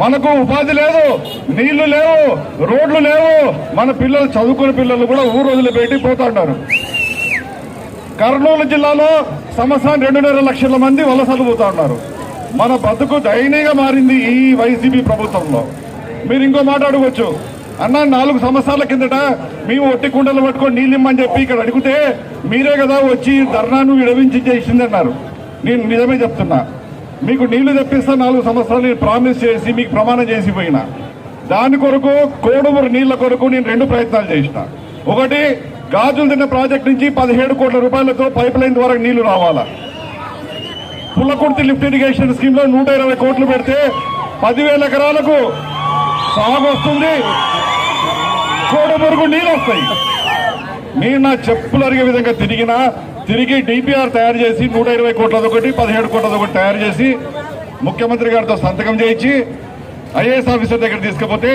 మనకు ఉపాధి లేదు నీళ్ళు లేవు రోడ్లు లేవు. మన పిల్లలు చదువుకునే పిల్లలు కూడా ఊరు వదిలిపెట్టి పోతా కర్నూలు జిల్లాలో సంవత్సరానికి రెండున్నర లక్షల మంది వలసలు పోతా ఉన్నారు. మన బతుకు దయనీయంగా మారింది ఈ వైసీపీ ప్రభుత్వంలో. మీరు ఇంకో మాట అడగవచ్చు అన్న నాలుగు సంవత్సరాల కిందట మేము ఒట్టి కుండలు పట్టుకొని నీళ్ళు ఇమ్మని చెప్పి ఇక్కడ అడిగితే మీరే కదా వచ్చి ధర్నాను విడవించి చేసిందన్నారు. నేను నిజమే చెప్తున్నా. మీకు నీళ్ళు తెప్పిస్తా నాలుగు సంవత్సరాలు నేను ప్రామిస్ చేసి మీకు ప్రమాణం చేసి పోయినా. దాని కొరకు కోడుమూరు నీళ్ళ కొరకు నేను రెండు ప్రయత్నాలు చేసిన. ఒకటి గాజులు తిన్న ప్రాజెక్ట్ నుంచి పదిహేడు కోట్ల రూపాయలతో పైప్ లైన్ ద్వారా నీళ్ళు రావాలా. పుల్లకుర్తి లిఫ్ట్ ఇరిగేషన్ స్కీమ్లో నూట ఇరవై కోట్లు పెడితే పదివేల ఎకరాలకు సాగు వస్తుంది. కోడమూరుకు నీళ్ళు వస్తాయి. నేను నా చెప్పులు అరిగే విధంగా తిరిగినా తిరిగి డిపిఆర్ తయారు చేసి నూట ఇరవై కోట్లది ఒకటి పదిహేడు కోట్లది ఒకటి తయారు చేసి ముఖ్యమంత్రి గారితో సంతకం చేయించి ఐఏఎస్ ఆఫీసర్ దగ్గర తీసుకపోతే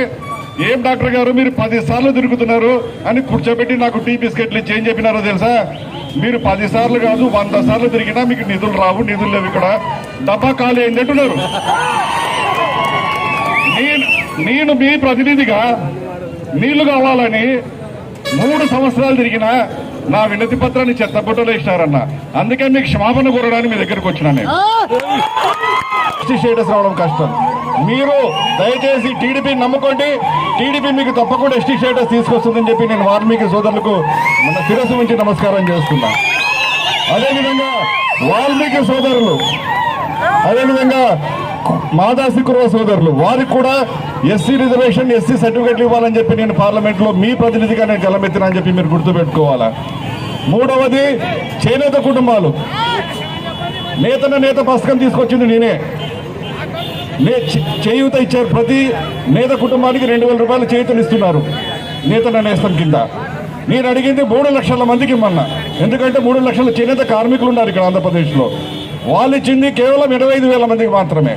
ఏం డాక్టర్ గారు మీరు పది సార్లు తిరుగుతున్నారు అని కూర్చోబెట్టి నాకు టీ బిస్కెట్లు ఇచ్చి ఏం చెప్పినారో తెలుసా? మీరు పది సార్లు కాదు వంద సార్లు తిరిగినా మీకు నిధులు రావు నిధులు లేవు ఇక్కడ. డబ్బా ఖాళీ అయింది అంటున్నారు. నేను నేను మీ ప్రతినిధిగా నీళ్ళు కావాలని మూడు సంవత్సరాలు తిరిగినా నా వినతి పత్రాన్ని చెత్తబుట్టలో ఇచ్చినారన్న. అందుకే మీకు క్షమాపణ కోరడానికి మీ దగ్గరకు వచ్చినా నేను. ఎస్టీ స్టేటస్ రావడం కష్టం. మీరు దయచేసి టీడీపీ నమ్ముకోండి. టీడీపీ మీకు తప్పకుండా ఎస్టీ స్టేటస్ తీసుకొస్తుందని చెప్పి నేను వాల్మీకి సోదరులకు మన శిరస్సు ఉంచి నమస్కారం చేస్తున్నా. అదేవిధంగా వాల్మీకి సోదరులు అదేవిధంగా మాదాసి కుర్వ సోదరులు వారికి కూడా ఎస్సీ రిజర్వేషన్ ఎస్సీ సర్టిఫికెట్లు ఇవ్వాలని చెప్పి నేను పార్లమెంట్లో మీ ప్రతినిధిగా నేను గలమెత్తినా అని చెప్పి మీరు గుర్తుపెట్టుకోవాలా? మూడవది చేనేత కుటుంబాలు. నేతన నేత పథకం తీసుకొచ్చింది నేనే. నే- చే- చేయూత ఇచ్చారు ప్రతి నేత కుటుంబానికి రెండు వేల రూపాయలు చేయూతలు ఇస్తున్నారు. నేతన నేస్తం కింద. నేను అడిగింది మూడు లక్షల మందికి ఇమ్మన్నా. ఎందుకంటే మూడు లక్షల చేనేత కార్మికులు ఉన్నారు ఇక్కడ ఆంధ్రప్రదేశ్లో. వాళ్ళు ఇచ్చింది కేవలం ఇరవై ఐదు వేల మందికి మాత్రమే.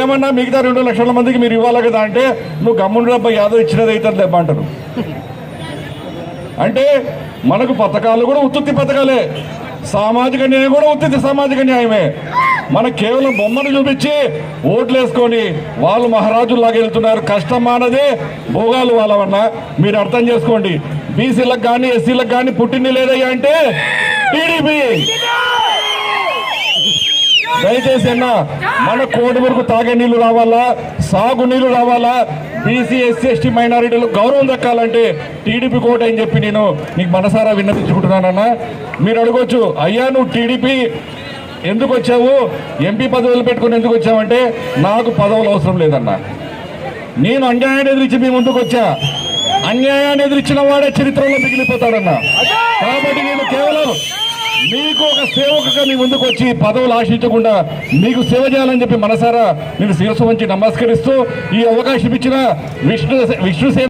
ఏమన్నా మిగతా రెండు లక్షల మందికి మీరు ఇవ్వాలి కదా అంటే నువ్వు గమ్ముడు డబ్బా యాదవ్ ఇచ్చినది అవుతుంది దెబ్బ అంటారు. అంటే మనకు పథకాలు కూడా ఉత్పత్తి పథకాలే. సామాజిక న్యాయం కూడా ఉత్పత్తి సామాజిక న్యాయమే. మన కేవలం బొమ్మను చూపించి ఓట్లు వేసుకొని వాళ్ళు మహారాజుల్లాగా వెళ్తున్నారు. కష్టం మానదే భోగాలు వాళ్ళవన్నా. మీరు అర్థం చేసుకోండి. బీసీలకు కానీ ఎస్సీలకు కానీ పుట్టింది లేదయ్యా అంటే టీడీపీ. దయచేసి అన్న మన కోటి వరకు తాగే నీళ్ళు రావాలా? సాగు నీళ్ళు రావాలా? బీసీ ఎస్సీ ఎస్టీ మైనారిటీలు గౌరవం దక్కాలంటే టీడీపీ కోట అని చెప్పి నేను నీకు మనసారా విన్నపించుకుంటున్నానన్నా. మీరు అడగొచ్చు అయ్యా నువ్వు టీడీపీ ఎందుకు వచ్చావు? ఎంపీ పదవులు పెట్టుకుని ఎందుకు వచ్చావంటే నాకు పదవులు అవసరం లేదన్నా. నేను అన్యాయాన్ని ఎదిరించి మీ ముందుకు వచ్చా. అన్యాయాన్ని ఎదిరించిన వాడే చరిత్రలో మిగిలిపోతాడన్నా. కాబట్టి నేను కేవలం మీకు ఒక సేవకుగా మీ ముందుకు వచ్చి పదవులు ఆశించకుండా మీకు సేవ చేయాలని చెప్పి మనసారా నేను శిరస్సు వంచి నమస్కరిస్తూ ఈ అవకాశం ఇచ్చిన విష్ణు విష్ణు సేవ